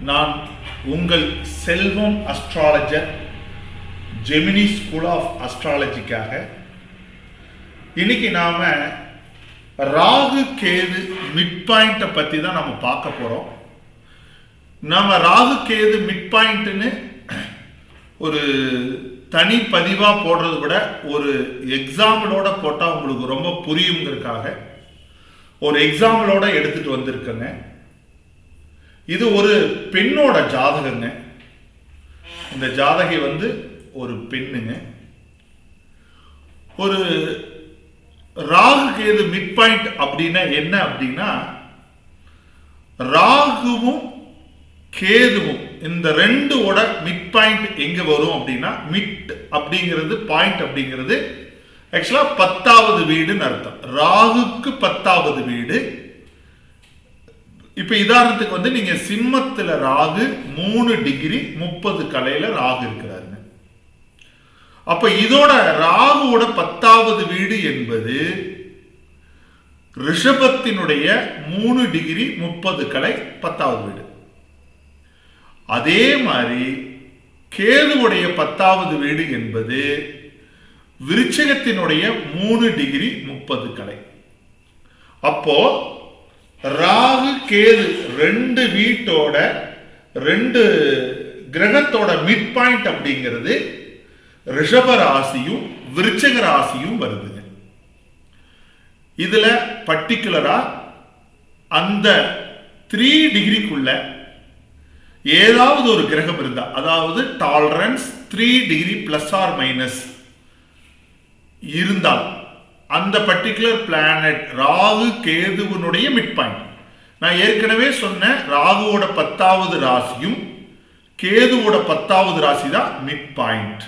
நான் உங்கள் Selvam astrologer Gemini school of அஸ்ட்ராலஜிக்காக இன்னைக்கு நாம ராகு கேது மிட் பாயிண்ட்டை பற்றி தான் நம்ம பார்க்க போகிறோம் நாம் ராகு கேது மிட் பாயிண்ட்டுன்னு ஒரு தனி பதிவாக போடுறத விட ஒரு எக்ஸாம்பிளோட போட்டால் உங்களுக்கு ரொம்ப புரியுங்கிறதுக்காக ஒரு எக்ஸாம்பிளோட எடுத்துகிட்டு வந்திருக்கேங்க. இது ஒரு பெண்ணோட ஜாதகங்க. இந்த ஜாதகை வந்து ஒரு பெண்ணுங்க. ஒரு ராகு கேது மிட் பாயிண்ட் அப்படின்னா என்ன அப்படின்னா ராகுவும் கேதுவும் இந்த ரெண்டோட மிட் பாயிண்ட் எங்க வரும் அப்படின்னா மிட் அப்படிங்கிறது பாயிண்ட் அப்படிங்கிறது ஆக்சுவலாக பத்தாவது வீடுன்னு அர்த்தம். ராகுக்கு பத்தாவது வீடு இப்ப உதாரணத்துக்கு வந்து நீங்க சிம்மத்துல ராகு மூணு டிகிரி முப்பது கலையில ராகு இருக்கிறாருங்க. அப்ப இதோட ராகுவோட பத்தாவது வீடு என்பது ரிஷபத்தினுடைய மூணு டிகிரி முப்பது கலை பத்தாவது வீடு. அதே மாதிரி கேதுவுடைய பத்தாவது வீடு என்பது விருச்சகத்தினுடைய மூணு டிகிரி முப்பது கலை. அப்போ ராகு கேது ரெண்டு வீட்டோட ரெண்டு கிரகத்தோட மிட் பாயிண்ட் அப்படிங்கிறது ரிஷப ராசியும் விருச்சக ராசியும் வருதுங்க இதுல பர்டிகுலரா அந்த த்ரீ டிகிரிக்குள்ள ஏதாவது ஒரு கிரகம் இருந்தா அதாவது tolerance three degree plus or minus இருந்தால் அந்த பர்டிகுலர் பிளானட் ராகு கேதுவனுடைய மிட் பாயிண்ட் நான் ஏற்கனவே சொன்ன ராகுவோட பத்தாவது ராசியும் கேதுவோட பத்தாவது ராசி தான் மிட் பாயிண்ட்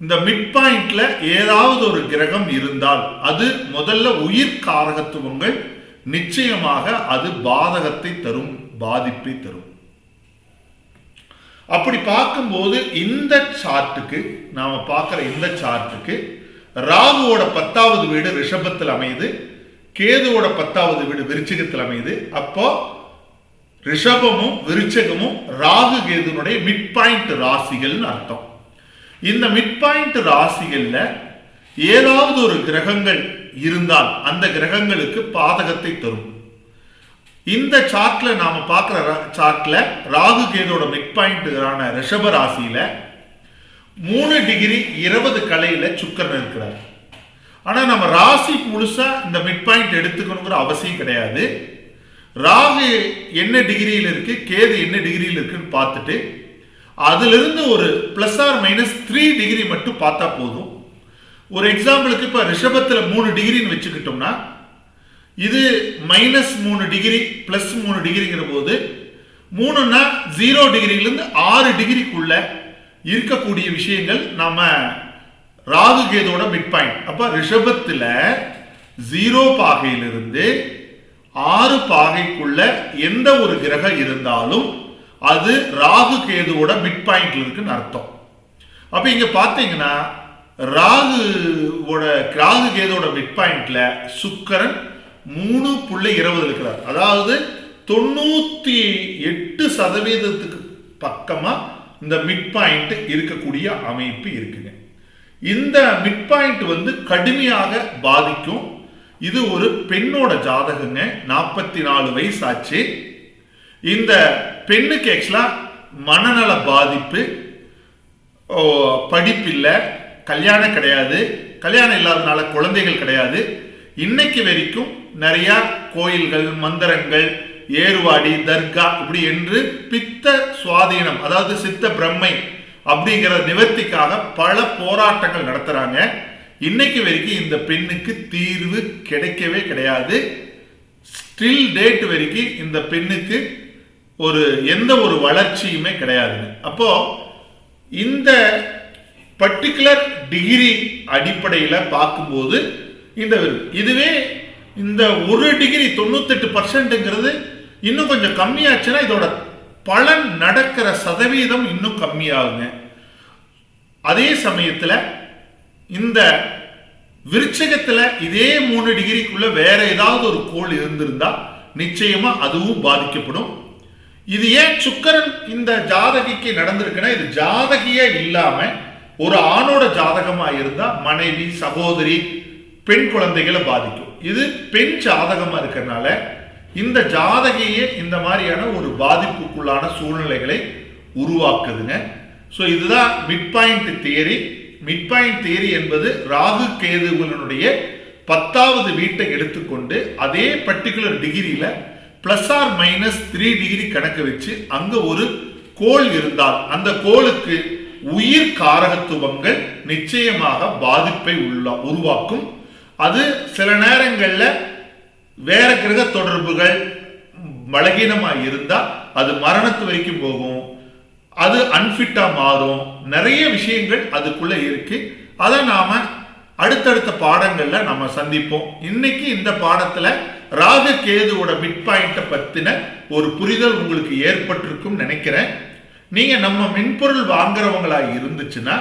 இந்த மிட் பாயிண்ட்ல ஏதாவது ஒரு கிரகம் இருந்தால் அது முதல்ல உயிர் காரகத்துவங்கள் நிச்சயமாக அது பாதகத்தை தரும் பாதிப்பை தரும். அப்படி பார்க்கும்போது இந்த சார்ட்டுக்கு நாம பார்க்குற இந்த சார்ட்டுக்கு ராகுவோட பத்தாவது வீடு ரிஷபத்தில் அமையுது கேதுவோட பத்தாவது வீடு விருச்சிகத்தில் அமையுது. அப்போ ரிஷபமும் விருச்சகமும் ராகு கேதுனுடைய மிட் பாயிண்ட் ராசிகள்னு அர்த்தம். இந்த மிட் பாயிண்ட் ராசிகள்ல ஏதாவது ஒரு கிரகங்கள் இருந்தால் அந்த கிரகங்களுக்கு பாதகத்தை தரும். இந்த சார்ட்ல நாம பார்க்குற சார்ட்ல ராகு கேதோட மிட் பாயிண்டான ரிஷப ராசியில மூணு டிகிரி இருபது கலையில் சுக்கரன் இருக்கிறார். ஆனால் நம்ம ராசி முழுசாக இந்த மிட் பாயிண்ட் எடுத்துக்கணுங்கிற அவசியம் கிடையாது. ராகு என்ன டிகிரியில் இருக்கு கேது என்ன டிகிரியில் இருக்குன்னு பார்த்துட்டு அதிலிருந்து ஒரு plus or minus three degree மட்டும் பார்த்தா போதும். ஒரு எக்ஸாம்பிளுக்கு இப்போ ரிஷபத்தில் மூணு டிகிரின்னு வச்சுக்கிட்டோம்னா இது மைனஸ் மூணு டிகிரி பிளஸ் மூணு டிகிரிங்கிற போது மூணுன்னா ஜீரோ டிகிரிலேருந்து ஆறு டிகிரிக்குள்ள இருக்கக்கூடிய விஷயங்கள் நம்ம ராகு கேதோட மிட் பாயிண்ட் அப்ப ரிஷபத்தில் ஜீரோ பாகையிலிருந்து ஆறு பாகைக்குள்ள எந்த ஒரு கிரகம் இருந்தாலும் அது ராகு கேதுவோட மிட் பாயிண்ட்ல இருக்குன்னு அர்த்தம். அப்ப இங்க பாத்தீங்கன்னா ராகுவோட ராகு கேதோட மிட் பாயிண்ட்ல சுக்கரன் மூணு புள்ளி இருபது இருக்கிறார். அதாவது தொண்ணூத்தி எட்டு சதவீதத்துக்கு பக்கமா இந்த மிட் பாயிண்ட் இருக்கக்கூடிய அமைப்பு இருக்குங்க. இந்த மிட் பாயிண்ட் வந்து கடுமையாக பாதிக்கும். இது ஒரு பெண்ணோட ஜாதகங்க. நாற்பத்தி நாலு வயசு ஆச்சு இந்த பெண்ணுக்கு ஆக்சுவலா மனநல பாதிப்பு படிப்பில்லை கல்யாணம் கிடையாது. கல்யாணம் இல்லாதனால குழந்தைகள் கிடையாது. இன்னைக்கு வரைக்கும் நிறைய கோயில்கள் மந்திரங்கள் ஏறுவாடி தர்கா இப்படி என்று பித்த சுவாதீனம் அதாவது சித்த பிரம்மை அப்படிங்கிற நிவர்த்திக்காக பல போராட்டங்கள் நடத்துறாங்க. இன்னைக்கு வரைக்கும் இந்த பெண்ணுக்கு தீர்வு கிடைக்கவே கிடையாது. ஸ்டில் டேட் வரைக்கும் இந்த பெண்ணுக்கு ஒரு எந்த ஒரு வளர்ச்சியுமே கிடையாதுங்க அப்போ இந்த பர்டிகுலர் டிகிரி அடிப்படையில் பார்க்கும்போது இந்த இதுவே இந்த ஒரு டிகிரி தொண்ணூத்தெட்டு பர்சன்ட்ங்கிறது இன்னும் கொஞ்சம் கம்மியாச்சுன்னா இதோட பலன் நடக்கிற சதவீதம் இன்னும் கம்மியாகுங்க. அதே சமயத்தில் இந்த விருச்சகத்தில் இதே மூணு டிகிரிக்குள்ள வேற ஏதாவது ஒரு கோள் இருந்திருந்தா நிச்சயமா அதுவும் பாதிக்கப்படும். இது ஏன் சுக்கரன் இந்த ஜாதகிக்கு நடந்திருக்குன்னா இது ஜாதகியே இல்லாம ஒரு ஆணோட ஜாதகமா இருந்தா மனைவி சகோதரி பெண் குழந்தைகளை பாதிக்கும். இது பெண் ஜாதகமா இருக்கிறதுனால இந்த ஜாதகையே இந்த மாதிரியான ஒரு பாதிப்புக்குள்ளான சூழ்நிலைகளை உருவாக்குதுங்க. ஸோ இதுதான் mid point theory mid point theory என்பது ராகு கேதுகளினுடைய பத்தாவது வீட்டை எடுத்துக்கொண்டு அதே பர்டிகுலர் டிகிரியில் plus or minus three degree கணக்கு வச்சு அங்கே ஒரு கோள் இருந்தால் அந்த கோளுக்கு உயிர் காரகத்துவங்கள் நிச்சயமாக பாதிப்பை உள்ள உருவாக்கும். அது சில நேரங்களில் வேற கிரக தொடர்புகள் பலகீனமாக இருந்தால் அது மரணத்து வரைக்கும் போகும். அது அன்ஃபிட்டாக மாறும். நிறைய விஷயங்கள் அதுக்குள்ளே இருக்கு. அதை நாம் அடுத்தடுத்த பாடங்களில் நம்ம சந்திப்போம். இன்னைக்கு இந்த பாடத்தில் ராகு கேதுவோட மிட் பாயிண்ட்டை பற்றின ஒரு புரிதல் உங்களுக்கு ஏற்பட்டிருக்கும் நினைக்கிறேன். நீங்கள் நம்ம மென்பொருள் வாங்குறவங்களா இருந்துச்சுன்னா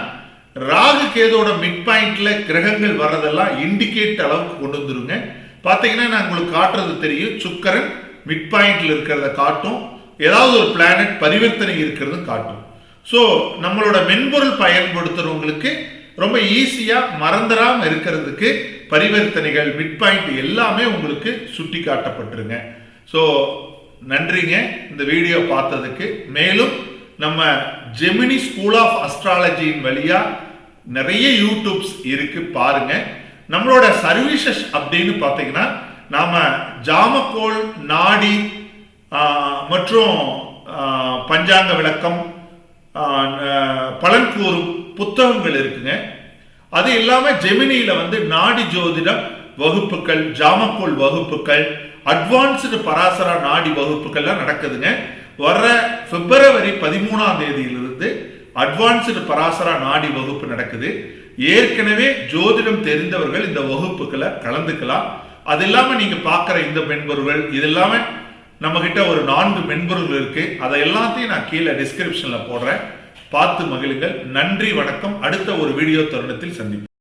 ராகு கேதோட மிட் பாயிண்ட்ல கிரகங்கள் வர்றதெல்லாம் இண்டிகேட் அளவுக்கு கொண்டு வந்துருங்க. பார்த்தீங்கன்னா நான் உங்களுக்கு காட்டுறது தெரியும். சுக்கரன் மிட் பாயிண்ட்ல இருக்கிறத காட்டும். ஏதாவது ஒரு பிளானட் பரிவர்த்தனை இருக்கிறது காட்டும். ஸோ நம்மளோட மென்பொருள் பயன்படுத்துறவங்களுக்கு ரொம்ப ஈஸியாக மறந்துடாமல் இருக்கிறதுக்கு பரிவர்த்தனைகள் மிட் பாயிண்ட் எல்லாமே உங்களுக்கு சுட்டி காட்டப்பட்டிருங்க ஸோ நன்றிங்க இந்த வீடியோ பார்த்ததுக்கு. மேலும் நம்ம ஜெமினி ஸ்கூல் ஆஃப் அஸ்ட்ராலஜியின் வழியாக நிறைய யூடியூப்ஸ் இருக்குது பாருங்கள் நம்மளோட சர்வீசஸ் அப்படின்னு பார்த்தீங்கன்னா நாம் ஜாமக்கோள் நாடி மற்றும் பஞ்சாங்க விளக்கம் பலன் கூறும் புத்தகங்கள் இருக்குங்க. அது இல்லாமல் ஜெமினியில் வந்து நாடி ஜோதிடம் வகுப்புகள் ஜாமக்கோள் வகுப்புகள் அட்வான்ஸ்டு பராசரா நாடி வகுப்புகள்லாம் நடக்குதுங்க. வர்ற பிப்ரவரி பதிமூணாம் தேதியிலிருந்து அட்வான்ஸ்டு பராசரா நாடி வகுப்பு நடக்குது. ஏற்கனவே ஜோதிடம் தெரிந்தவர்கள் இந்த வகுப்புகளை கலந்துக்கலாம். அது இல்லாமல் நீங்கள் பார்க்குற இந்த மென்பொருள்கள் இது இல்லாமல் நம்மகிட்ட ஒரு நான்கு மென்பொருள் இருக்குது அதை எல்லாத்தையும் நான் கீழே டிஸ்கிரிப்ஷனில் போடுறேன். பார்த்து மகிழுங்கள். நன்றி வணக்கம். அடுத்த ஒரு வீடியோ தருணத்தில் சந்திப்போம்.